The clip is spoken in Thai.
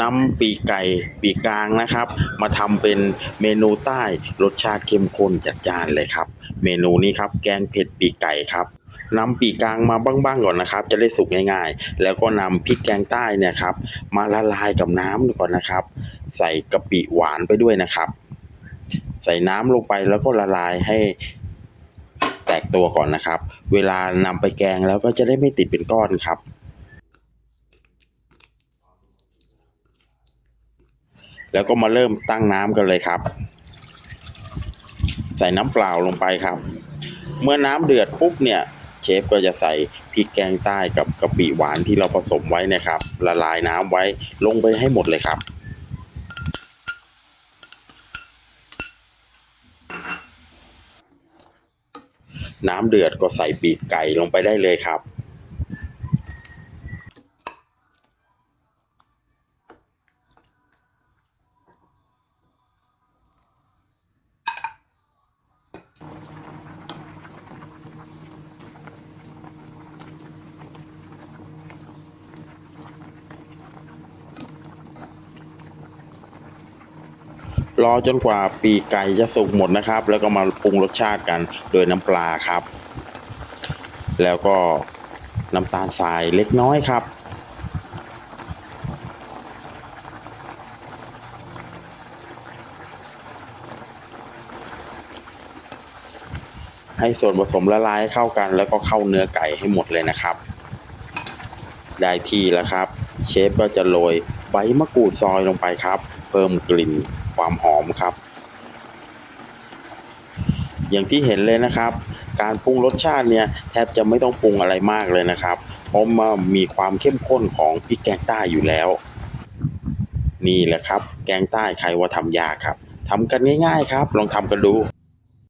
นำปีกไก่ปีกกลางนะครับ มาทำเป็นเมนูใต้รสชาติเข้มข้นจัดจานเลยครับ เมนูนี้ครับแกงเผ็ดปีกไก่ครับนำปีกกลางมาบ้างๆก่อนนะครับ จะได้สุกง่ายๆ แล้วก็นำพริกแกงใต้เนี่ยครับ มาละลายกับน้ำก่อนนะครับ ใส่กะปิหวานไปด้วยนะครับ ใส่น้ำลงไปแล้วก็ละลายให้แตกตัวก่อนนะครับ เวลานำไปแกงแล้วก็จะได้ไม่ติดเป็นก้อนครับ แล้วก็มาเริ่มตั้งน้ำกันเลยครับ ใส่น้ำเปล่าลงไปครับ เมื่อน้ำเดือดปุ๊บเนี่ย เชฟก็จะใส่พริกแกงใต้กับกะปิหวานที่เราผสมไว้นะครับ ละลายน้ำไว้ลงไปให้หมดเลยครับน้ำเดือดก็ใส่ปีกไก่ลงไปได้เลยครับ รอจนกว่าปีกไก่จะสุกหมดนะครับ แล้วก็มาปรุงรสชาติกันโดยน้ำปลาครับ แล้วก็น้ำตาลทรายเล็กน้อยครับให้ส่วนผสมละลายเข้ากัน แล้วก็เข้าเนื้อไก่ให้หมดเลยนะครับ ได้ที่แล้วครับ เชฟก็จะโรยใบมะกรูดซอยลงไปครับ พิ่มกลิ่นความหอมครับ อย่างที่เห็นเลยนะครับ การปรุงรสชาติเนี่ยแทบจะไม่ต้องปรุงอะไรมากเลยนะครับ เพราะมันมีความเข้มข้นของพริกแกงใต้อยู่แล้ว นี่แหละครับ แกงใต้ใครว่าทำยากครับทำกันง่าย ๆ ครับ ลองทำกันดู